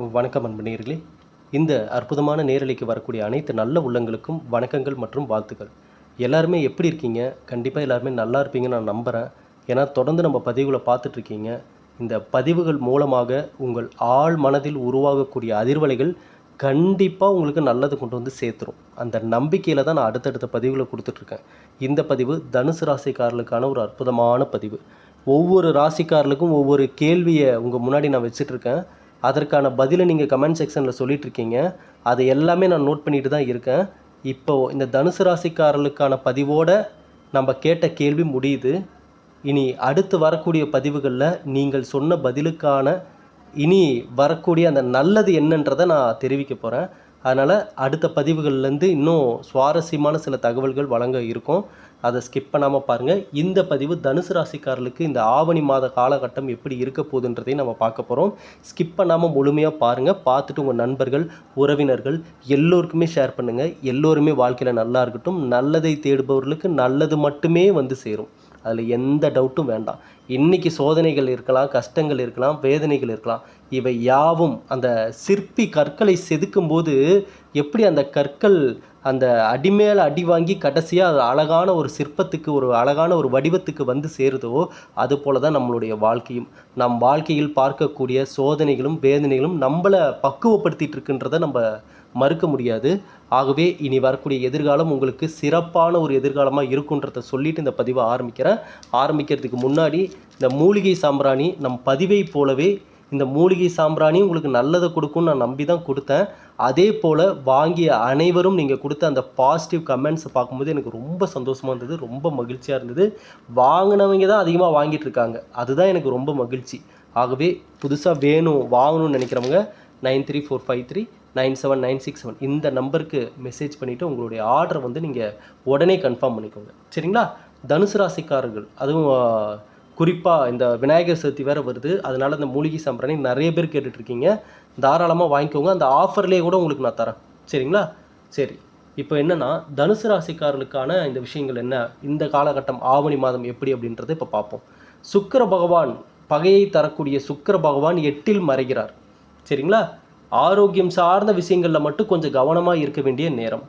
வணக்கம் அன்பனீர்களே இந்த அற்புதமான நேரலைக்கு வரக்கூடிய அனைத்து நல்ல உள்ளங்களுக்கும் வணக்கங்கள் மற்றும் வாழ்த்துக்கள். எல்லாருமே எப்படி இருக்கீங்க? கண்டிப்பாக எல்லாருமே நல்லா இருப்பீங்கன்னு நான் நம்புகிறேன் ஏன்னா தொடர்ந்து நம்ம பதிவுகளை பார்த்துட்ருக்கீங்க இந்த பதிவுகள் மூலமாக உங்கள் ஆழ் மனதில் உருவாகக்கூடிய அதிர்வலைகள் கண்டிப்பாக உங்களுக்கு நல்லது கொண்டு வந்து சேர்த்துரும். அந்த நம்பிக்கையில் தான் நான் அடுத்தடுத்த பதிவுகளை கொடுத்துட்ருக்கேன் இந்த பதிவு தனுசு ராசிக்காரர்களுக்கான ஒரு அற்புதமான பதிவு. ஒவ்வொரு ராசிக்காரர்களுக்கும் ஒவ்வொரு கேள்வியை உங்கள் முன்னாடி நான் வச்சிட்ருக்கேன் அதற்கான பதிலை நீங்கள் கமெண்ட் செக்ஷனில் சொல்லிகிட்ருக்கீங்க அதை எல்லாமே நான் நோட் பண்ணிட்டு தான் இருக்கேன். இப்போது இந்த தனுசு ராசிக்காரர்களுக்கான பதிவோடு நம்ம கேட்ட கேள்வி முடியுது. இனி அடுத்து வரக்கூடிய பதிவுகளில் நீங்கள் சொன்ன பதிலுக்கான இனி வரக்கூடிய அந்த நல்லது என்னன்றதை நான் தெரிவிக்க போகிறேன் அதனால் அடுத்த பதிவுகள்லேருந்து இன்னும் சுவாரஸ்யமான சில தகவல்கள் வழங்க இருக்கும். அதை ஸ்கிப் பண்ணாமல் பாருங்கள் இந்த பதிவு தனுசு ராசிக்காரர்களுக்கு இந்த ஆவணி மாத காலகட்டம் எப்படி இருக்க போகுதுன்றதையும் நம்ம பார்க்க போகிறோம் ஸ்கிப் பண்ணாமல் முழுமையாக பாருங்கள் பார்த்துட்டு உங்கள் நண்பர்கள் உறவினர்கள் எல்லோருக்குமே ஷேர் பண்ணுங்கள் எல்லோருமே வாழ்க்கையில் நல்லா இருக்கட்டும். நல்லதை தேடுபவர்களுக்கு நல்லது மட்டுமே வந்து சேரும். அதில் எந்த டவுட்டும் வேண்டாம். இன்றைக்கி சோதனைகள் இருக்கலாம் கஷ்டங்கள் இருக்கலாம் வேதனைகள் இருக்கலாம். இவை யாவும் அந்த சிற்பி கற்களை செதுக்கும்போது எப்படி அந்த கற்கள் அந்த அடிமேல அடி வாங்கி கடைசியாக அது அழகான ஒரு சிற்பத்துக்கு ஒரு அழகான ஒரு வடிவத்துக்கு வந்து சேருதோ அது போல தான் நம்மளுடைய வாழ்க்கையும். நம் வாழ்க்கையில் பார்க்கக்கூடிய சோதனைகளும் வேதனைகளும் நம்மளை பக்குவப்படுத்திகிட்டு இருக்குன்றதை நம்ம மறுக்க முடியாது. ஆகவே இனி வரக்கூடிய எதிர்காலம் உங்களுக்கு சிறப்பான ஒரு எதிர்காலமாக இருக்குன்றத சொல்லிட்டு இந்த பதிவை ஆரம்பிக்கிறேன் ஆரம்பிக்கிறதுக்கு முன்னாடி இந்த மூலிகை சாம்பிராணி நம் பதிவை போலவே இந்த மூலிகை சாம்பிராணி உங்களுக்கு நல்லதை கொடுக்கும்னு நான் நம்பி தான் கொடுத்தேன். அதே போல் வாங்கிய அனைவரும் நீங்கள் கொடுத்த அந்த பாசிட்டிவ் கமெண்ட்ஸை பார்க்கும்போது எனக்கு ரொம்ப சந்தோஷமாக இருந்தது ரொம்ப மகிழ்ச்சியாக இருந்தது. வாங்கினவங்க தான் அதிகமாக வாங்கிட்டு இருக்காங்க. அதுதான் எனக்கு ரொம்ப மகிழ்ச்சி. ஆகவே புதுசாக வேணும் வாங்கணும்னு நினைக்கிறவங்க nine three four five three nine seven nine six seven இந்த நம்பருக்கு மெசேஜ் பண்ணிவிட்டு உங்களுடைய ஆர்டர் வந்து நீங்கள் உடனே கன்ஃபார்ம் பண்ணிக்கோங்க. சரிங்களா? தனுசு ராசிக்காரர்கள் அதுவும் குறிப்பாக இந்த விநாயகர் சதுர்த்தி வேறு வருது. அதனால் இந்த மூலிகை சாம்பிராணி நிறைய பேர் கேட்டுட்ருக்கீங்க. தாராளமாக வாங்கிக்கோங்க. அந்த ஆஃபர்லேயே கூட உங்களுக்கு நான் தரேன். சரிங்களா? சரி. இப்போ என்னென்னா தனுசு ராசிக்காரர்களுக்கான இந்த விஷயங்கள் என்ன? இந்த காலகட்டம் ஆவணி மாதம் எப்படி அப்படின்றத இப்போ பார்ப்போம். சுக்கர பகவான் பகையை தரக்கூடிய சுக்கர பகவான் எட்டில் மறைகிறார். சரிங்களா? ஆரோக்கியம் சார்ந்த விஷயங்களில் மட்டும் கொஞ்சம் கவனமாக இருக்க வேண்டிய நேரம்.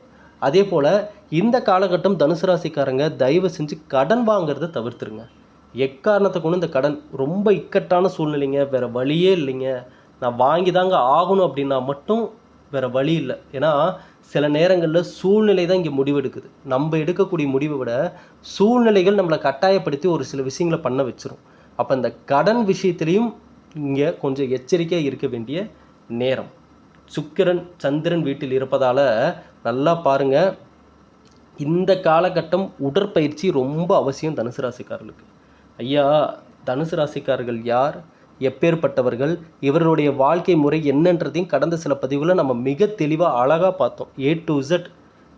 அதே போல் இந்த காலகட்டம் தனுசு ராசிக்காரங்க தயவு செஞ்சு கடன் வாங்குறத தவிர்த்துருங்க. எக்காரணத்தை கொண்டு இந்த கடன் ரொம்ப இக்கட்டான சூழ்நிலைங்க வேறு வழியே இல்லைங்க. நான் வாங்கி தாங்க ஆகணும் அப்படின்னா மட்டும் வேறு வழி இல்லை. ஏன்னா சில நேரங்களில் சூழ்நிலை தான் இங்கே முடிவெடுக்குது. நம்ம எடுக்கக்கூடிய முடிவை விட சூழ்நிலைகள் நம்மளை கட்டாயப்படுத்தி ஒரு சில விஷயங்களை பண்ண வச்சிரும். அப்போ இந்த கடன் விஷயத்துலேயும் இங்கே கொஞ்சம் எச்சரிக்கையாக இருக்க வேண்டிய நேரம். சுக்கிரன் சந்திரன் வீட்டில் இருப்பதால் நல்லா பாருங்க. இந்த காலகட்டம் உடற்பயிற்சி ரொம்ப அவசியம் தனுசு ராசிக்காரர்களுக்கு. ஐயா தனுசு ராசிக்காரர்கள் யார்? எப்பேற்பட்டவர்கள்? இவர்களுடைய வாழ்க்கை முறை என்னன்றதையும் கடந்த சில பதிவுகளை நம்ம மிக தெளிவாக அழகாக பார்த்தோம். ஏ டு இசட்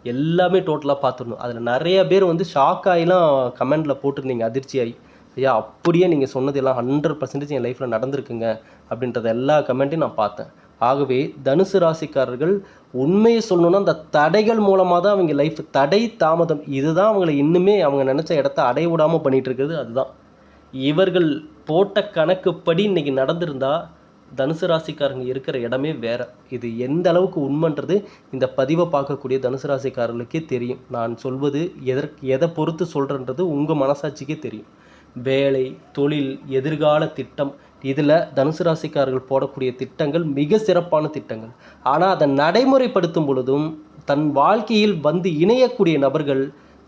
எல்லாமே டோட்டலாக பார்த்துடணும். அதில் நிறைய பேர் வந்து ஷாக் ஆகிலாம் கமெண்டில் போட்டிருந்தீங்க அதிர்ச்சியாகி ஐயா அப்படியே நீங்கள் சொன்னதெல்லாம் ஹண்ட்ரட் பர்சன்டேஜ் என் லைஃப்பில் நடந்திருக்குங்க அப்படின்றத எல்லா கமெண்ட்டையும் நான் பார்த்தேன். ஆகவே தனுசு ராசிக்காரர்கள் உண்மையை சொல்லணும்னா அந்த தடைகள் மூலமாக தான் அவங்க லைஃப் தடை தாமதம் இதுதான் அவங்கள இன்னுமே அவங்க நினச்ச இடத்த அடைய விடாமல் பண்ணிகிட்டு இருக்குது அதுதான். இவர்கள் போட்ட கணக்குப்படி இன்றைக்கி நடந்திருந்தால் தனுசு ராசிக்காரங்க இருக்கிற இடமே வேறு. இது எந்த அளவுக்கு உண்மைன்றது இந்த பதிவை பார்க்கக்கூடிய தனுசு ராசிக்காரர்களுக்கே தெரியும். நான் சொல்வது எதற்கு எதை பொறுத்து சொல்கிறன்றது உங்கள் மனசாட்சிக்கே தெரியும். வேலை தொழில் எதிர்கால திட்டம். இதில் தனுசு ராசிக்காரர்கள் போடக்கூடிய திட்டங்கள் மிக சிறப்பான திட்டங்கள். ஆனால் அதை நடைமுறைப்படுத்தும் பொழுதும் தன் வாழ்க்கையில் வந்து இணையக்கூடிய நபர்கள்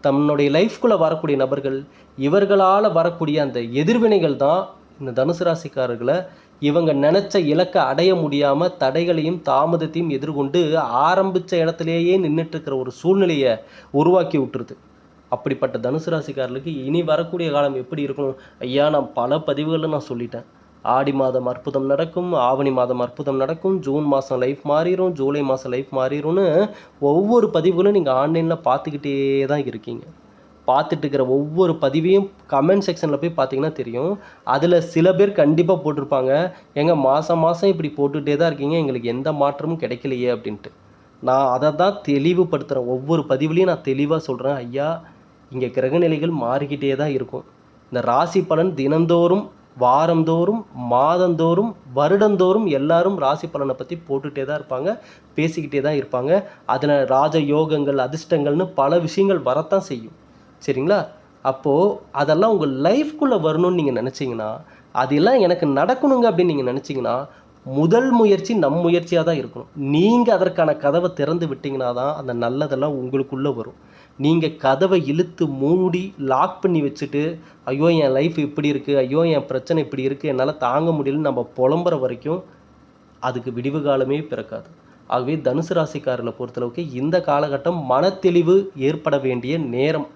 தன்னுடைய லைஃப்குள்ளே வரக்கூடிய நபர்கள் இவர்களால் வரக்கூடிய அந்த எதிர்வினைகள் தான் இந்த தனுசு ராசிக்காரர்களை இவங்க நினச்ச இலக்கை அடைய முடியாமல் தடைகளையும் தாமதத்தையும் எதிர்கொண்டு ஆரம்பித்த இடத்துலையே நின்றுட்டு இருக்கிற ஒரு சூழ்நிலையை உருவாக்கி விட்டுருது. அப்படிப்பட்ட தனுசு ராசிக்காரர்களுக்கு இனி வரக்கூடிய காலம் எப்படி இருக்கணும்? ஐயா நான் பல பதிவுகளில் நான் சொல்லிட்டேன். ஆடி மாதம் அற்புதம் நடக்கும் ஆவணி மாதம் அற்புதம் நடக்கும் ஜூன் மாதம் லைஃப் மாறிடும் ஜூலை மாதம் லைஃப் மாறிடும்னு ஒவ்வொரு பதிவுகளும் நீங்கள் ஆன்லைனில் பார்த்துக்கிட்டே தான் இருக்கீங்க. பார்த்துட்டு இருக்கிற ஒவ்வொரு பதிவையும் கமெண்ட் செக்ஷனில் போய் பார்த்தீங்கன்னா தெரியும். அதில் சில பேர் கண்டிப்பாக போட்டிருப்பாங்க. எங்க மாதம் மாதம் இப்படி போட்டுகிட்டே தான் இருக்கீங்க எங்களுக்கு எந்த மாற்றமும் கிடைக்கலையே அப்படின்ட்டு. நான் அதை தான் தெளிவுபடுத்துகிறேன் ஒவ்வொரு பதிவுலையும் நான் தெளிவாக சொல்கிறேன் ஐயா இங்கே கிரகநிலைகள் மாறிக்கிட்டே தான் இருக்கும். இந்த ராசி பலன் தினந்தோறும் வாரந்தோறும் மாதந்தோறும் வருடந்தோறும் எல்லாரும் ராசி பலனை பற்றி போட்டுகிட்டே தான் இருப்பாங்க பேசிக்கிட்டே தான் இருப்பாங்க. அதில் ராஜ யோகங்கள் அதிர்ஷ்டங்கள்னு பல விஷயங்கள் வரத்தான் செய்யும். சரிங்களா? அப்போது அதெல்லாம் உங்கள் லைஃப்குள்ளே வரணும்னு நீங்கள் நினச்சிங்கன்னா அதெல்லாம் எனக்கு நடக்கணுங்க அப்படின்னு நீங்கள் நினச்சிங்கன்னா முதல் முயற்சி நம் முயற்சியாக தான் இருக்கணும். நீங்கள் அதற்கான கதவை திறந்து விட்டிங்கன்னா தான் அந்த நல்லதெல்லாம் உங்களுக்குள்ளே வரும். நீங்கள் கதவை இழுத்து மூடி லாக் பண்ணி வச்சுட்டு ஐயோ என் லைஃப் இப்படி இருக்குது ஐயோ என் பிரச்சனை இப்படி இருக்குது என்னால் தாங்க முடியலன்னு நம்ம புலம்புற வரைக்கும் அதுக்கு விடிவு காலமே பிறக்காது. ஆகவே தனுசு ராசிக்காரர்களை பொறுத்தளவுக்கு இந்த காலகட்டம் மனத்தெளிவு ஏற்பட வேண்டிய நேரம்.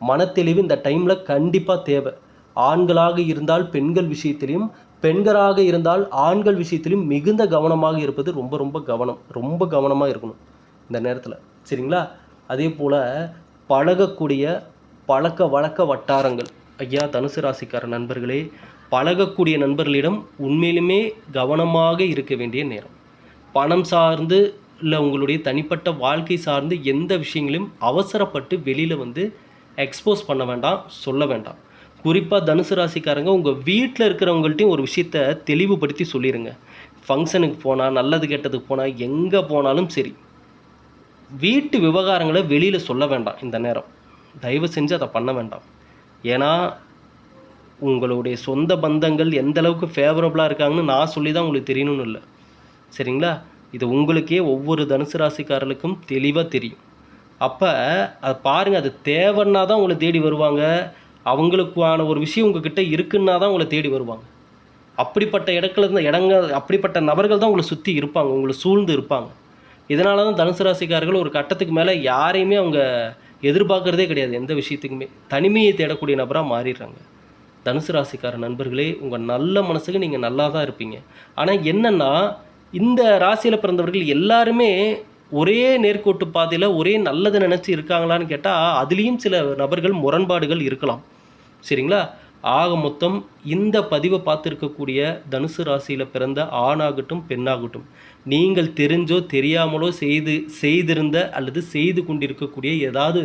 மனத்தெளிவு இந்த டைமில் கண்டிப்பாக தேவை. ஆண்களாக இருந்தால் பெண்கள் விஷயத்திலையும் பெண்களாக இருந்தால் ஆண்கள் விஷயத்திலையும் மிகுந்த கவனமாக இருப்பது ரொம்ப ரொம்ப கவனம் ரொம்ப கவனமாக இருக்கணும் இந்த நேரத்தில். சரிங்களா? அதே போல் பழகக்கூடிய பழக்க வழக்க வட்டாரங்கள். ஐயா தனுசு ராசிக்கார நண்பர்களே பழகக்கூடிய நண்பர்களிடம் உண்மையிலுமே கவனமாக இருக்க வேண்டிய நேரம். பணம் சார்ந்து இல்லை உங்களுடைய தனிப்பட்ட வாழ்க்கை சார்ந்து எந்த விஷயங்களையும் அவசரப்பட்டு வெளியில் வந்து எக்ஸ்போஸ் பண்ண வேண்டாம் சொல்ல வேண்டாம். குறிப்பாக தனுசு ராசிக்காரங்க உங்கள் வீட்டில் இருக்கிறவங்கள்ட்டையும் ஒரு விஷயத்த தெளிவுபடுத்தி சொல்லிடுங்க ஃபங்க்ஷனுக்கு போனால் நல்லது கெட்டதுக்கு போனால் எங்கே போனாலும் சரி. வீட்டு விவகாரங்களை வெளியில் சொல்ல வேண்டாம் இந்த நேரம். தயவு செஞ்சு அதை பண்ண வேண்டாம். ஏன்னா உங்களுடைய சொந்த பந்தங்கள் எந்த அளவுக்கு ஃபேவரபுளாக இருக்காங்கன்னு நான் சொல்லி தான் உங்களுக்கு தெரியணும்னு இல்லை. சரிங்களா? இது உங்களுக்கே ஒவ்வொரு தனுசு ராசிக்காரர்களுக்கும் தெளிவாக தெரியும். அப்போ அதை பாருங்கள் அது தேவைன்னா தான் உங்களை தேடி வருவாங்க. அவங்களுக்கான ஒரு விஷயம் உங்ககிட்ட இருக்குன்னா தான் உங்களை தேடி வருவாங்க. அப்படிப்பட்ட இடத்துல இருந்த இடங்கள் அப்படிப்பட்ட நபர்கள் தான் உங்களை சுற்றி இருப்பாங்க உங்களை சூழ்ந்து இருப்பாங்க. இதனால தான் தனுசு ராசிக்காரர்கள் ஒரு கட்டத்துக்கு மேலே யாரையுமே அவங்க எதிர்பார்க்குறதே கிடையாது. எந்த விஷயத்துக்குமே. தனிமையை தேடக்கூடிய நபராக மாறிடுறாங்க. தனுசு ராசிக்கார நண்பர்களே உங்கள் நல்ல மனசுக்கு நீங்கள் நல்லா தான் இருப்பீங்க. ஆனால் என்னென்னா இந்த ராசியில் பிறந்தவர்கள் எல்லாருமே ஒரே நேர்கோட்டு பாதையில் ஒரே நல்லதை நினச்சி இருக்காங்களான்னு கேட்டால் அதுலேயும் சில நபர்கள் முரண்பாடுகள் இருக்கலாம். சரிங்களா? ஆக மொத்தம் இந்த பதிவை பார்த்துருக்கக்கூடிய தனுசு ராசியில் பிறந்த ஆணாகட்டும் பெண்ணாகட்டும் நீங்கள் தெரிஞ்சோ தெரியாமலோ செய்து செய்திருந்த அல்லது செய்து கொண்டிருக்கக்கூடிய ஏதாவது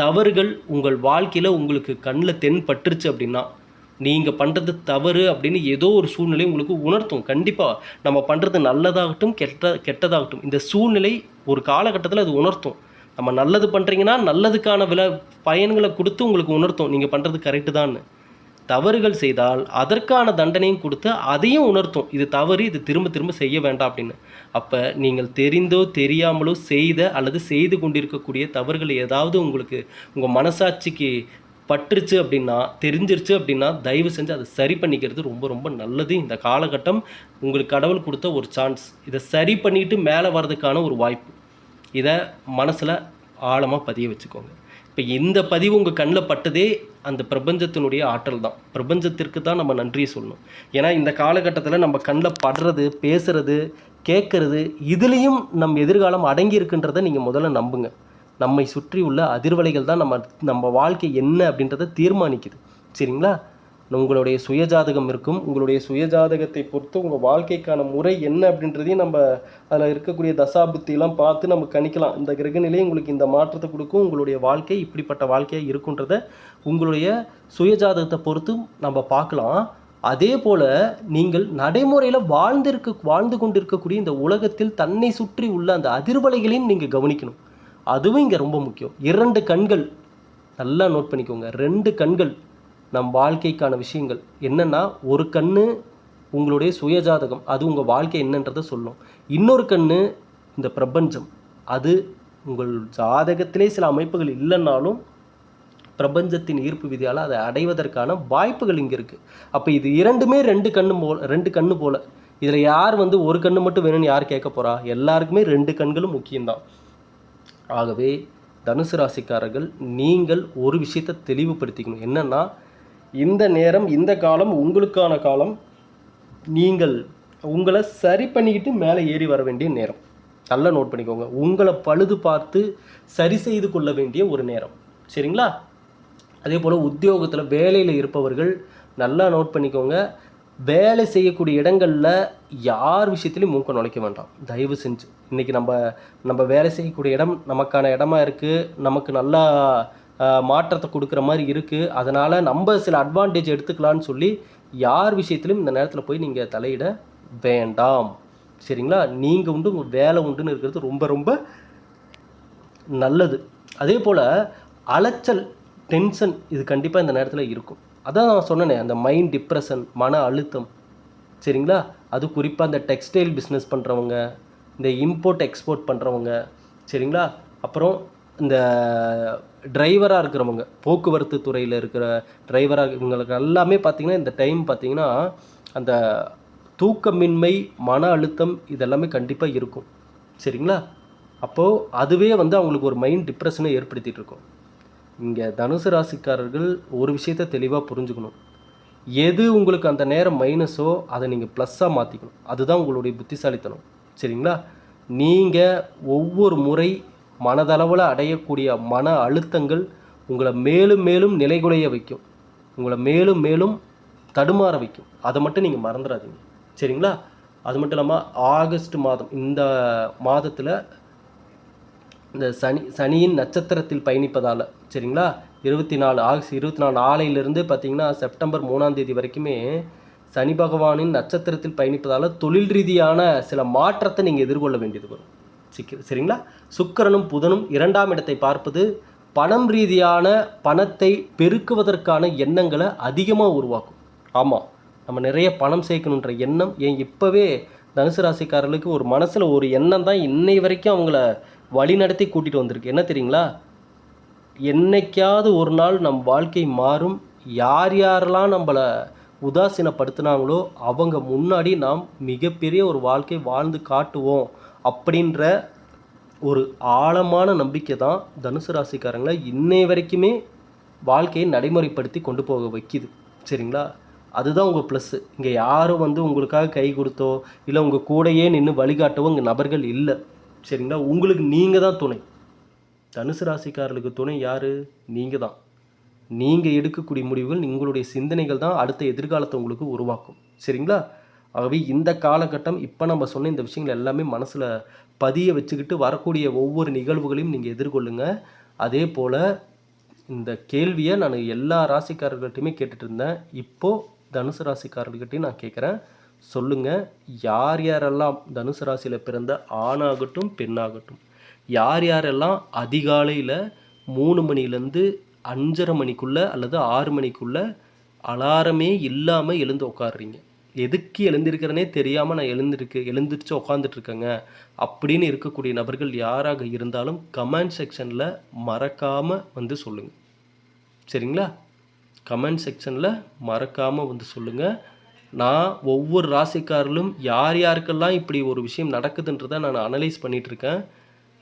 தவறுகள் உங்கள் வாழ்க்கையில் உங்களுக்கு கண்ணில் தென்பட்டுருச்சு அப்படின்னா நீங்கள் பண்ணுறது தவறு அப்படின்னு ஏதோ ஒரு சூழ்நிலை உங்களுக்கு உணர்த்தும். கண்டிப்பாக நம்ம பண்ணுறது நல்லதாகட்டும் கெட்ட கெட்டதாகட்டும். இந்த சூழ்நிலை ஒரு காலகட்டத்தில் அது உணர்த்தும். நம்ம நல்லது பண்ணுறீங்கன்னா நல்லதுக்கான வில பயன்களை கொடுத்து உங்களுக்கு உணர்த்தும். நீங்கள் பண்ணுறது கரெக்டு தான்னு. தவறுகள் செய்தால் அதற்கான தண்டனையும் கொடுத்து அதையும் உணர்த்தும். இது தவறு இது திரும்ப திரும்ப செய்ய வேண்டாம் அப்படின்னு. அப்போ நீங்கள் தெரிந்தோ தெரியாமலோ செய்த அல்லது செய்து கொண்டிருக்கக்கூடிய தவறுகள் ஏதாவது உங்களுக்கு உங்கள் மனசாட்சிக்கு பட்டுருச்சு அப்படின்னா தெரிஞ்சிருச்சு அப்படின்னா தயவு செஞ்சு அதை சரி பண்ணிக்கிறது ரொம்ப ரொம்ப நல்லது. இந்த காலகட்டம் உங்களுக்கு கடவுள் கொடுத்த ஒரு சான்ஸ் இதை சரி பண்ணிட்டு மேலே வர்றதுக்கான ஒரு வாய்ப்பு. இதை மனசில் ஆழமாக பதிய வச்சுக்கோங்க. இப்போ இந்த பதிவு உங்கள் கண்ணில் பட்டதே அந்த பிரபஞ்சத்தினுடைய ஆற்றல் தான் பிரபஞ்சத்திற்கு தான் நம்ம நன்றியை சொல்லணும். ஏன்னா இந்த காலகட்டத்தில் நம்ம கண்ணில் படுறது பேசுறது கேட்குறது இதுலேயும் நம் எதிர்காலம் அடங்கி இருக்குன்றதை நீங்கள் முதல்ல நம்புங்க. நம்மை சுற்றி உள்ள அதிர்வலைகள் தான் நம்ம நம்ம வாழ்க்கை என்ன அப்படின்றத தீர்மானிக்குது. சரிங்களா? உங்களுடைய சுயஜாதகம் இருக்கும். உங்களுடைய சுயஜாதகத்தை பொறுத்து உங்கள் வாழ்க்கைக்கான முறை என்ன அப்படின்றதையும் நம்ம அதில் இருக்கக்கூடிய தசாபுத்தியெல்லாம் பார்த்து நம்ம கணிக்கலாம். இந்த கிரகநிலை உங்களுக்கு இந்த மாற்றத்தை கொடுக்கும். உங்களுடைய வாழ்க்கை இப்படிப்பட்ட வாழ்க்கையாக இருக்குன்றத உங்களுடைய சுயஜாதகத்தை பொறுத்து நம்ம பார்க்கலாம். அதே போல் நீங்கள் நடைமுறையில் வாழ்ந்திருக்க வாழ்ந்து கொண்டிருக்கக்கூடிய இந்த உலகத்தில் தன்னை சுற்றி உள்ள அந்த அதிர்வலைகளையும் நீங்கள் கவனிக்கணும். அதுவும் இங்கே ரொம்ப முக்கியம். இரண்டு கண்கள் நல்லா நோட் பண்ணிக்கோங்க. ரெண்டு கண்கள் நம் வாழ்க்கைக்கான விஷயங்கள். என்னென்னா ஒரு கண்ணு உங்களுடைய சுயஜாதகம் அது உங்கள் வாழ்க்கை என்னன்றதை சொல்லும். இன்னொரு கண்ணு இந்த பிரபஞ்சம். அது உங்கள் ஜாதகத்திலே சில அமைப்புகள் இல்லைன்னாலும் பிரபஞ்சத்தின் ஈர்ப்பு விதியால் அதை அடைவதற்கான வாய்ப்புகள் இங்கே இருக்குது அப்போ இது இரண்டுமே ரெண்டு கண்ணு போல் ரெண்டு கண்ணு போல். இதில் யார் வந்து ஒரு கண்ணு மட்டும் வேணும்னு யார் கேட்க போகிறா எல்லாருக்குமே ரெண்டு கண்களும் முக்கியம்தான். ஆகவே தனுசு ராசிக்காரர்கள் நீங்கள் ஒரு விஷயத்தை தெளிவுபடுத்திக்கணும். என்னென்னா இந்த நேரம் இந்த காலம் உங்களுக்கான காலம் நீங்கள் உங்களை சரி பண்ணிக்கிட்டு மேலே ஏறி வர வேண்டிய நேரம். நல்லா நோட் பண்ணிக்கோங்க. உங்களை பழுது பார்த்து சரி செய்து கொள்ள வேண்டிய ஒரு நேரம். சரிங்களா? அதே போல் உத்தியோகத்தில் வேலையில் இருப்பவர்கள் நல்லா நோட் பண்ணிக்கோங்க. வேலை செய்யக்கூடிய இடங்களில் யார் விஷயத்துலையும் மூக்க நுழைக்க வேண்டாம். தயவு செஞ்சு. இன்றைக்கி நம்ம நம்ம வேலை செய்யக்கூடிய இடம் நமக்கான இடமா இருக்குது நமக்கு நல்லா மாற்றத்தை கொடுக்குற மாதிரி இருக்குது அதனால் நம்ம சில அட்வான்டேஜ் எடுத்துக்கலாம்னு சொல்லி யார் விஷயத்திலும் இந்த நேரத்தில் போய் நீங்கள் தலையிட வேண்டாம். சரிங்களா? நீங்கள் உண்டு உங்கள் வேலை உண்டுன்னு இருக்கிறது ரொம்ப ரொம்ப நல்லது. அதே போல் அலைச்சல் டென்ஷன் இது கண்டிப்பாக இந்த நேரத்தில் இருக்கும். அதான் நான் சொன்னேனே அந்த மைண்ட் டிப்ரெஷன் மன அழுத்தம். சரிங்களா? அது குறிப்பாக இந்த டெக்ஸ்டைல் பிஸ்னஸ் பண்ணுறவங்க இந்த இம்போர்ட் எக்ஸ்போர்ட் பண்ணுறவங்க சரிங்களா? அப்புறம் இந்த டிரைவராக இருக்கிறவங்க போக்குவரத்து துறையில் இருக்கிற டிரைவராக இவங்களுக்கு எல்லாமே பார்த்திங்கன்னா இந்த டைம் பார்த்திங்கன்னா அந்த தூக்கமின்மை மன அழுத்தம் இதெல்லாமே கண்டிப்பாக இருக்கும். சரிங்களா? அப்போது அதுவே வந்து அவங்களுக்கு ஒரு மைண்ட் டிப்ரெஷனை ஏற்படுத்திகிட்டு இருக்கும். இங்கே தனுசு ராசிக்காரர்கள் ஒரு விஷயத்தை தெளிவாக புரிஞ்சுக்கணும். எது உங்களுக்கு அந்த நேரம் மைனஸோ அதை நீங்கள் ப்ளஸ்ஸாக மாற்றிக்கணும் அதுதான் உங்களுடைய புத்திசாலித்தனம். சரிங்களா? நீங்கள் ஒவ்வொரு முறை மனதளவில் அடையக்கூடிய மன அழுத்தங்கள் உங்களை மேலும் மேலும் நிலைகுலைய வைக்கும். உங்களை மேலும் மேலும் தடுமாற வைக்கும். அதை மட்டும் நீங்கள் மறந்துடாதீங்க சரிங்களா? அது மட்டும் இல்லாமல் ஆகஸ்ட் மாதம் இந்த மாதத்தில் இந்த சனி சனியின் நட்சத்திரத்தில் பயணிப்பதால் சரிங்களா? இருபத்தி நாலு ஆகஸ்ட் இருபத்தி நாலு நாளையிலிருந்து பார்த்தீங்கன்னா செப்டம்பர் மூணாம் தேதி வரைக்குமே சனி பகவானின் நட்சத்திரத்தில் பயணிப்பதால் தொழில் ரீதியான சில மாற்றத்தை நீங்கள் எதிர்கொள்ள வேண்டியது வரும். சிக்க சரிங்களா? சுக்கிரனும் புதனும் இரண்டாம் இடத்தை பார்ப்பது பணம் ரீதியான பணத்தை பெருக்குவதற்கான எண்ணங்களை அதிகமாக உருவாக்கும். ஆமாம் நம்ம நிறைய பணம் சேர்க்கணுன்ற எண்ணம் ஏன் இப்போவே தனுசு ராசிக்காரர்களுக்கு ஒரு மனசில் ஒரு எண்ணம் தான் இன்னை வரைக்கும் அவங்கள வழிநடத்தி கூட்டிகிட்டு வந்திருக்கு. என்ன தெரியுங்களா? என்னைக்காவது ஒரு நாள் நம் வாழ்க்கை மாறும். யார் யாரெல்லாம் நம்மளை உதாசீனப்படுத்துனாங்களோ அவங்க முன்னாடி நாம் மிகப்பெரிய ஒரு வாழ்க்கை வாழ்ந்து காட்டுவோம். அப்படின்ற ஒரு ஆழமான நம்பிக்கை தான் தனுசு ராசிக்காரங்களை இன்னை வரைக்குமே வாழ்க்கையை நடைமுறைப்படுத்தி கொண்டு போக வைக்கிது. சரிங்களா? அதுதான் உங்கள் ப்ளஸ்ஸு இங்கே யாரும் வந்து உங்களுக்காக கை கொடுத்தோ இல்லை உங்கள் கூடையே நின்று வழிகாட்டவோ இங்கே நபர்கள் இல்லை. சரிங்களா? உங்களுக்கு நீங்கள் தான் துணை. தனுசு ராசிக்காரர்களுக்கு துணை யார்? நீங்கள் தான். நீங்கள் எடுக்கக்கூடிய முடிவுகள் உங்களுடைய சிந்தனைகள் தான் அடுத்த எதிர்காலத்தை உங்களுக்கு உருவாக்கும். சரிங்களா? ஆகவே இந்த காலகட்டம் இப்போ நம்ம சொன்ன இந்த விஷயங்கள் எல்லாமே மனசில் பதிய வச்சுக்கிட்டு வரக்கூடிய ஒவ்வொரு நிகழ்வுகளையும் நீங்கள் எதிர்கொள்ளுங்க. அதே போல் இந்த கேள்வியை நான் எல்லா ராசிக்காரர்கள்ட்டையுமே கேட்டுட்டு இருந்தேன். இப்போது தனுசு ராசிக்காரர்கள்ட்டையும் நான் கேட்குறேன் சொல்லுங்கள் யார் யாரெல்லாம் தனுசு ராசியில் பிறந்த ஆணாகட்டும் பெண்ணாகட்டும் யார் யாரெல்லாம் அதிகாலையில் மூணு மணிலேருந்து அஞ்சரை மணிக்குள்ளே அல்லது ஆறு மணிக்குள்ளே அலாரமே இல்லாமல் எழுந்து உட்காடுறீங்க எதுக்கு எழுந்திருக்கிறேனே தெரியாமல் நான் எழுந்திருக்கு எழுந்திரிச்சு உட்காந்துட்ருக்கேங்க அப்படின்னு இருக்கக்கூடிய நபர்கள் யாராக இருந்தாலும் கமெண்ட் செக்ஷனில் மறக்காமல் வந்து சொல்லுங்கள் சரிங்களா? கமெண்ட் செக்ஷனில் மறக்காமல் வந்து சொல்லுங்கள் நான் ஒவ்வொரு ராசிக்காரர்களும் யார் யாருக்கெல்லாம் இப்படி ஒரு விஷயம் நடக்குதுன்றதை நான் அனலைஸ் பண்ணிகிட்ருக்கேன்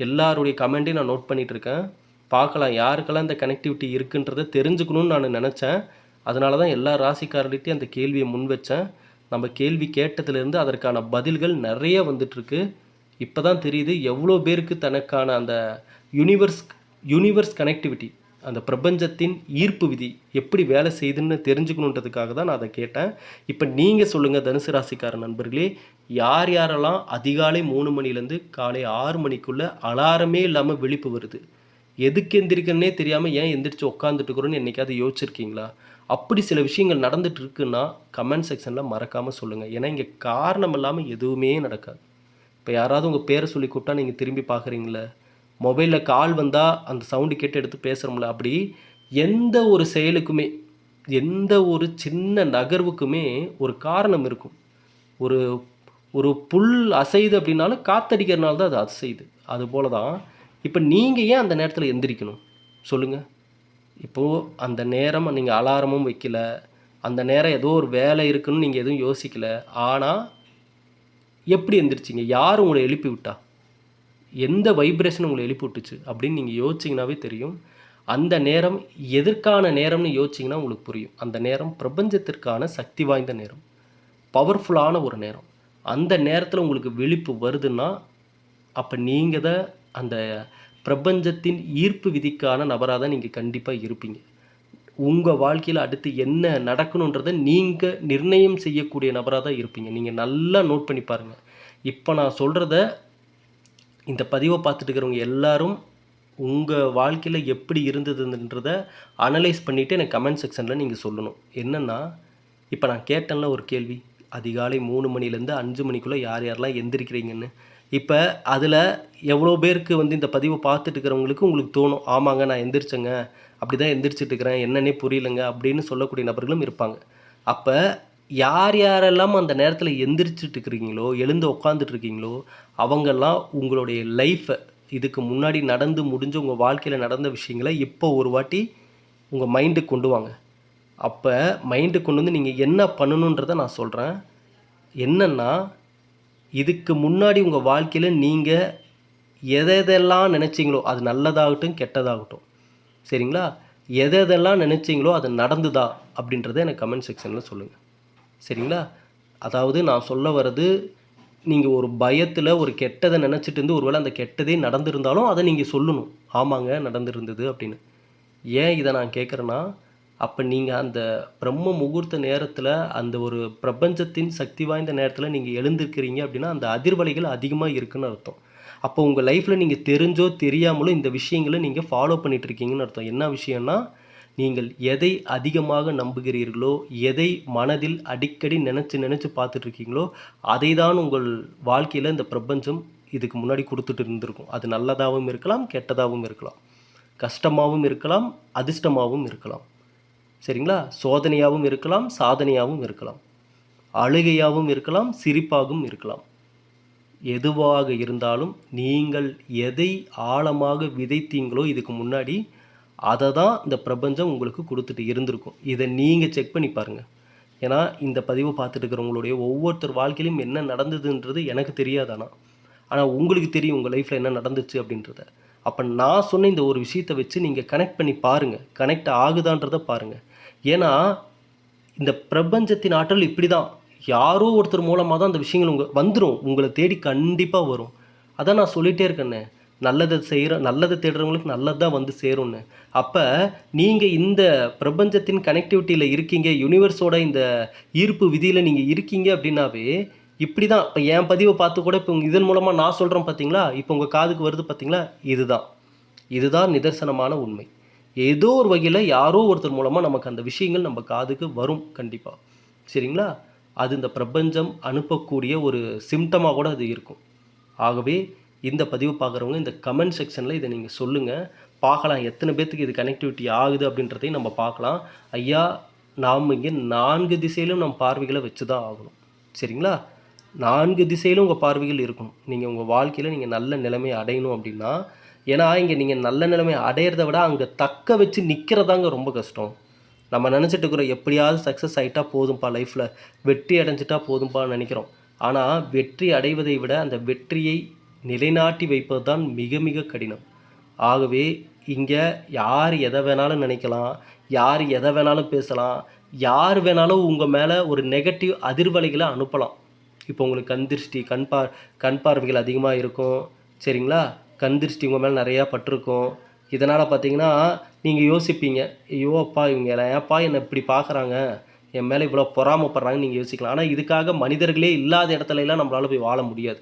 எல்லாருடைய கமெண்ட்டையும் நான் நோட் பண்ணிகிட்ருக்கேன் பார்க்கலாம் யாருக்கெல்லாம் இந்த கனெக்டிவிட்டி இருக்குன்றதை தெரிஞ்சுக்கணும்னு நான் நினச்சேன். அதனால தான் எல்லா ராசிக்காரர்கிட்டையும் அந்த கேள்வியை முன் வச்சேன். நம்ம கேள்வி கேட்டதுலேருந்து அதற்கான பதில்கள் நிறைய வந்துட்டுருக்கு. இப்போ தான் தெரியுது எவ்வளோ பேருக்கு தனக்கான அந்த யூனிவர்ஸ் யூனிவர்ஸ் கனெக்டிவிட்டி அந்த பிரபஞ்சத்தின் ஈர்ப்பு விதி எப்படி வேலை செய்துன்னு தெரிஞ்சுக்கணுன்றதுக்காக தான் நான் அதை கேட்டேன். இப்போ நீங்கள் சொல்லுங்கள் தனுசு ராசிக்கார நண்பர்களே யார் யாரெல்லாம் அதிகாலை மூணு மணிலேருந்து காலை ஆறு மணிக்குள்ளே அலாரமே இல்லாமல் விழிப்பு வருது? எதுக்கு எந்திரிக்கணுன்னே தெரியாமல் ஏன் எந்திரிச்சு உட்காந்துட்டு இருக்கிறோன்னு என்றைக்காவது யோசிச்சிருக்கீங்களா? அப்படி சில விஷயங்கள் நடந்துட்டு இருக்குன்னா கமெண்ட் செக்ஷனில் மறக்காமல் சொல்லுங்கள் ஏன்னா இங்கே காரணம் இல்லாமல் எதுவுமே நடக்காது. இப்போ யாராவது உங்கள் பேரை சொல்லி கூப்பிட்டா நீங்கள் திரும்பி பார்க்குறீங்களே மொபைலில் கால் வந்தால் அந்த சவுண்டு கேட்டு எடுத்து பேசுகிறோம்ல அப்படி எந்த ஒரு செயலுக்குமே எந்த ஒரு சின்ன நகர்வுக்குமே ஒரு காரணம் இருக்கும். ஒரு ஒரு புல் அசையுது அப்படின்னாலும் காத்தடிக்கிறனால தான் அது அசையுது. அது போல தான் இப்போ நீங்கள் ஏன் அந்த நேரத்தில் எந்திரிக்கணும்? சொல்லுங்கள் இப்போது அந்த நேரம் நீங்கள் அலாரமும் வைக்கல. அந்த நேரம் ஏதோ ஒரு வேலை இருக்குன்னு நீங்கள் எதுவும் யோசிக்கல. ஆனால் எப்படி எந்திரிச்சிங்க? யார் உங்களை எழுப்பி விட்டா? எந்த வைப்ரேஷன் உங்களை எழுப்பி விட்டுச்சு? அப்படின்னு நீங்கள் யோசிச்சிங்கனாவே தெரியும். அந்த நேரம் எதற்கான நேரம்னு யோசிச்சிங்கன்னா உங்களுக்கு புரியும். அந்த நேரம் பிரபஞ்சத்திற்கான சக்தி வாய்ந்த நேரம். பவர்ஃபுல்லான ஒரு நேரம். அந்த நேரத்தில் உங்களுக்கு விழிப்பு வருதுன்னா அப்போ நீங்கள் தான் அந்த பிரபஞ்சத்தின் ஈர்ப்பு விதிக்கான நபராக தான் நீங்கள் கண்டிப்பாக இருப்பீங்க. உங்கள் வாழ்க்கையில் அடுத்து என்ன நடக்கணுன்றதை நீங்கள் நிர்ணயம் செய்யக்கூடிய நபராக தான் இருப்பீங்க. நீங்கள் நல்லா நோட் பண்ணி பாருங்கள் இப்போ நான் சொல்கிறத இந்த பதிவை பார்த்துட்டு இருக்கிறவங்க எல்லாரும் உங்கள் வாழ்க்கையில் எப்படி இருந்ததுன்றதை அனலைஸ் பண்ணிவிட்டு எனக்கு கமெண்ட் செக்ஷனில் நீங்கள் சொல்லணும். என்னென்னா இப்போ நான் கேட்டேன்ல ஒரு கேள்வி. அதிகாலை மூணு மணிலேருந்து அஞ்சு மணிக்குள்ளே யார் யாரெல்லாம் எந்திரிக்கிறீங்கன்னு. இப்போ அதில் எவ்வளோ பேருக்கு வந்து இந்த பதிவை பார்த்துட்டு இருக்கிறவங்களுக்கு உங்களுக்கு தோணும் ஆமாங்க நான் எந்திரிச்சேங்க அப்படி தான் எந்திரிச்சிட்டு இருக்கிறேன் என்னன்னே புரியலங்க அப்படின்னு சொல்லக்கூடிய நபர்களும் இருப்பாங்க. அப்போ யார் யாரெல்லாம் அந்த நேரத்தில் எந்திரிச்சிட்டு இருக்கிறீங்களோ எழுந்து உட்காந்துட்டு இருக்கீங்களோ அவங்கெல்லாம் உங்களுடைய லைஃப்பை இதுக்கு முன்னாடி நடந்து முடிஞ்ச உங்கள் வாழ்க்கையில் நடந்த விஷயங்களை இப்போ ஒரு வாட்டி உங்கள் மைண்டுக்கு கொண்டு வாங்க. அப்போ மைண்டுக்கு கொண்டு வந்து நீங்கள் என்ன பண்ணணுன்றதை நான் சொல்கிறேன் என்னென்னா இதுக்கு முன்னாடி உங்கள் வாழ்க்கையில் நீங்கள் எதை எதெல்லாம் நினச்சிங்களோ அது நல்லதாகட்டும் கெட்டதாகட்டும். சரிங்களா? எதை எதெல்லாம் நினச்சிங்களோ அது நடந்துதா அப்படின்றத எனக்கு கமெண்ட் செக்ஷனில் சொல்லுங்கள் சரிங்களா? அதாவது நான் சொல்ல வர்றது நீங்கள் ஒரு பயத்தில் ஒரு கெட்டதை நினச்சிட்டு இருந்து ஒருவேளை அந்த கெட்டதே நடந்திருந்தாலும் அதை நீங்கள் சொல்லணும். ஆமாங்க நடந்திருந்தது அப்படின்னு. ஏன் இதை நான் கேட்குறேன்னா அப்போ நீங்கள் அந்த பிரம்ம முகூர்த்த நேரத்தில் அந்த ஒரு பிரபஞ்சத்தின் சக்தி வாய்ந்த நேரத்தில் நீங்கள் எழுந்திருக்கிறீங்க அப்படின்னா அந்த அதிர்வலைகள் அதிகமாக இருக்குன்னு அர்த்தம். அப்போ உங்கள் லைஃப்பில் நீங்கள் தெரிஞ்சோ தெரியாமலோ இந்த விஷயங்களை நீங்கள் ஃபாலோ பண்ணிகிட்டு இருக்கீங்கன்னு அர்த்தம். என்ன விஷயம்னா நீங்கள் எதை அதிகமாக நம்புகிறீர்களோ எதை மனதில் அடிக்கடி நினச்சி நினச்சி பார்த்துட்ருக்கீங்களோ அதை தான் உங்கள் வாழ்க்கையில் இந்த பிரபஞ்சம் இதுக்கு முன்னாடி கொடுத்துட்டு இருந்திருக்கும். அது நல்லதாகவும் இருக்கலாம் கெட்டதாகவும் இருக்கலாம். கஷ்டமாகவும் இருக்கலாம் அதிர்ஷ்டமாகவும் இருக்கலாம். சரிங்களா? சோதனையாகவும் இருக்கலாம் சாதனையாகவும் இருக்கலாம். அழுகையாகவும் இருக்கலாம் சிரிப்பாகவும் இருக்கலாம். எதுவாக இருந்தாலும் நீங்கள் எதை ஆழமாக விதைத்தீங்களோ இதுக்கு முன்னாடி அதை தான் இந்த பிரபஞ்சம் உங்களுக்கு கொடுத்துட்டு இருந்திருக்கும். இதை நீங்கள் செக் பண்ணி பாருங்கள் ஏன்னா இந்த பதிவை பார்த்துட்டு இருக்கிறவங்களுடைய ஒவ்வொருத்தர் வாழ்க்கையிலும் என்ன நடந்ததுன்றது எனக்கு தெரியாதானா ஆனால் உங்களுக்கு தெரியும் உங்கள் லைஃப்பில் என்ன நடந்துச்சு அப்படின்றத. அப்போ நான் சொன்ன இந்த ஒரு விஷயத்தை வச்சு நீங்கள் கனெக்ட் பண்ணி பாருங்கள் கனெக்ட் ஆகுதான்றதை பாருங்கள் ஏன்னா இந்த பிரபஞ்சத்தின் ஆற்றல் இப்படி தான் யாரோ ஒருத்தர் மூலமாக தான் அந்த விஷயங்கள் உங்கள் வந்துடும் உங்களை தேடி கண்டிப்பாக வரும். அதான் நான் சொல்லிகிட்டே இருக்கேன்னே. நல்லதை செய்கிற நல்லதை தேடுறவங்களுக்கு நல்லது தான் வந்து சேரும்னு. அப்போ நீங்கள் இந்த பிரபஞ்சத்தின் கனெக்டிவிட்டியில் இருக்கீங்க யூனிவர்ஸோட இந்த ஈர்ப்பு விதியில் நீங்கள் இருக்கீங்க அப்படின்னாவே இப்படி தான் இப்போ என் பதிவை பார்த்து கூட இப்போ இதன் மூலமாக நான் சொல்கிறேன் பார்த்தீங்களா இப்போ உங்கள் காதுக்கு வருது பார்த்தீங்களா இதுதான். இதுதான் நிதர்சனமான உண்மை. ஏதோ ஒரு வகையில் யாரோ ஒருத்தர் மூலமாக நமக்கு அந்த விஷயங்கள் நம்ம காதுக்கு வரும் கண்டிப்பாக சரிங்களா? அது இந்த பிரபஞ்சம் அனுப்பக்கூடிய ஒரு சிம்டமாக கூட அது இருக்கும். ஆகவே இந்த பதிவு பார்க்குறவங்க இந்த கமெண்ட் செக்ஷனில் இதை நீங்கள் சொல்லுங்கள் பார்க்கலாம் எத்தனை பேர்த்துக்கு இது கனெக்டிவிட்டி ஆகுது அப்படின்றதையும் நம்ம பார்க்கலாம். ஐயா நாம் இங்கே நான்கு திசையிலும் நம்ம பார்வைகளை வச்சு தான் ஆகணும். சரிங்களா? நான்கு திசையிலும் உங்கள் பார்வைகள் இருக்கணும். நீங்கள் உங்கள் வாழ்க்கையில் நீங்கள் நல்ல நிலைமை அடையணும் அப்படின்னா ஏன்னா இங்கே நீங்கள் நல்ல நிலைமை அடையிறத விட அங்கே தக்க வச்சு நிற்கிறதாங்க ரொம்ப கஷ்டம். நம்ம நினச்சிட்டு இருக்கிறோம் எப்படியாவது சக்ஸஸ் ஆகிட்டா போதும்ப்பா லைஃப்பில் வெற்றி அடைஞ்சிட்டா போதும்ப்பான்னு நினைக்கிறோம். ஆனால் வெற்றி அடைவதை விட அந்த வெற்றியை நிலைநாட்டி வைப்பது தான் மிக மிக கடினம். ஆகவே இங்கே யார் எதை வேணாலும் நினைக்கலாம் யார் எதை வேணாலும் பேசலாம் யார் வேணாலும் உங்கள் மேலே ஒரு நெகட்டிவ் அதிர்வலைகளை அனுப்பலாம். இப்போ உங்களுக்கு கண் திருஷ்டி கண் பார் கண் பார்வைகள் அதிகமாக இருக்கும். சரிங்களா? கண் திருஷ்டி உங்கள் மேலே நிறையா பட்டிருக்கும். இதனால் பார்த்தீங்கன்னா நீங்கள் யோசிப்பீங்க ஐயோ அப்பா இவங்க ஏன்ப்பா என்னை இப்படி பார்க்குறாங்க என் மேலே இவ்வளோ பொறாமப்படுறாங்கன்னு நீங்கள் யோசிக்கலாம். ஆனால் இதுக்காக மனிதர்களே இல்லாத இடத்துலலாம் நம்மளால் போய் வாழ முடியாது.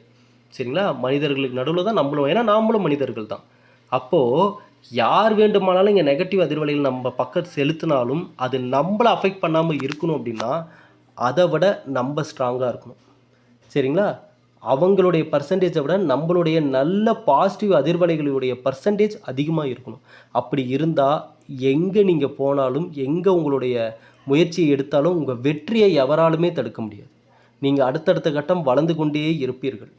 சரிங்களா? மனிதர்களுக்கு நடுவில் தான் நம்மளும் ஏன்னா நாமளும் மனிதர்கள் தான். அப்போது யார் வேண்டுமானாலும் இங்கே நெகட்டிவ் அதிர்வலையில் நம்ம பக்கத்து செலுத்தினாலும் அது நம்மளை அஃபெக்ட் பண்ணாமல் இருக்கணும் அப்படின்னா அதை விட நம்ம ஸ்ட்ராங்காக இருக்கணும். சரிங்களா? அவங்களுடைய பர்சன்டேஜை விட நம்மளுடைய நல்ல பாசிட்டிவ் அதிர்வலைகளுடைய பர்சன்டேஜ் அதிகமாக இருக்கணும். அப்படி இருந்தால் எங்கே நீங்கள் போனாலும் எங்கே உங்களுடைய முயற்சியை எடுத்தாலும் உங்கள் வெற்றியை எவராலுமே தடுக்க முடியாது. நீங்கள் அடுத்தடுத்த கட்டம் வளர்ந்து கொண்டே இருப்பீர்கள்.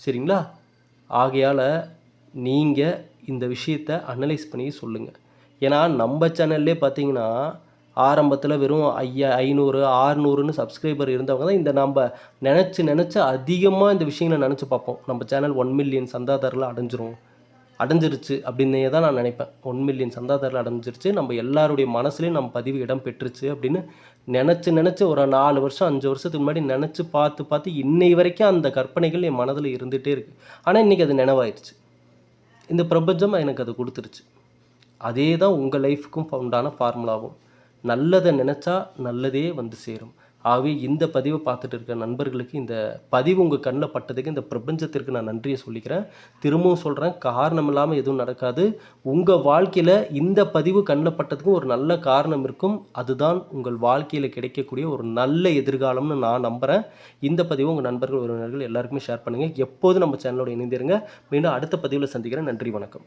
சரிங்களா? ஆகையால் நீங்கள் இந்த விஷயத்தை அனலைஸ் பண்ணி சொல்லுங்கள் ஏன்னா நம்ம சேனல்லே பார்த்தீங்கன்னா ஆரம்பத்தில் வெறும் ஐயா ஐநூறு ஆறுநூறுன்னு சப்ஸ்கிரைபர் இருந்தவங்க தான் இந்த நம்ம நினச்சி நினச்சி அதிகமாக இந்த விஷயங்களை நினச்சி பார்ப்போம். நம்ம சேனல் ஒன் மில்லியன் சந்தாதாரில் அடைஞ்சிரும். அடைஞ்சிருச்சு அப்படின்னே தான் நான் நினைப்பேன். ஒன் மில்லியன் சந்தாதாரில் அடைஞ்சிருச்சு. நம்ம எல்லாருடைய மனசுலையும் நம்ம பதிவு இடம் பெற்றுச்சு அப்படின்னு நினச்சி நினச்சி ஒரு நாலு வருஷம் அஞ்சு வருஷத்துக்கு முன்னாடி நினச்சி பார்த்து பார்த்து இன்னை வரைக்கும் அந்த கற்பனைகள் என் மனதில் இருந்துகிட்டே இருக்குது ஆனால் இன்றைக்கி அது நினைவாயிருச்சு. இந்த பிரபஞ்சம் எனக்கு அது கொடுத்துருச்சு. அதே தான் உங்கள் லைஃப்க்கும் ஃபவுண்டான ஃபார்முலாவும் நல்லதை நினச்சா நல்லதே வந்து சேரும். ஆகவே இந்த பதிவை பார்த்துட்டு இருக்க நண்பர்களுக்கு இந்த பதிவு உங்கள் கண்ணில் பட்டதுக்கு இந்த பிரபஞ்சத்திற்கு நான் நன்றியை சொல்லிக்கிறேன். திரும்பவும் சொல்கிறேன் காரணம் இல்லாமல் எதுவும் நடக்காது. உங்கள் வாழ்க்கையில் இந்த பதிவு கண்ணில் பட்டதுக்கும் ஒரு நல்ல காரணம் இருக்கும். அதுதான் உங்கள் வாழ்க்கையில் கிடைக்கக்கூடிய ஒரு நல்ல எதிர்காலம்னு நான் நம்புகிறேன் இந்த பதிவு உங்கள் நண்பர்கள் உறவினர்கள் எல்லாருக்குமே ஷேர் பண்ணுங்கள் எப்போதும் நம்ம சேனலோட இணைந்திருங்க. மீண்டும் அடுத்த பதிவில் சந்திக்கிறேன். நன்றி வணக்கம்.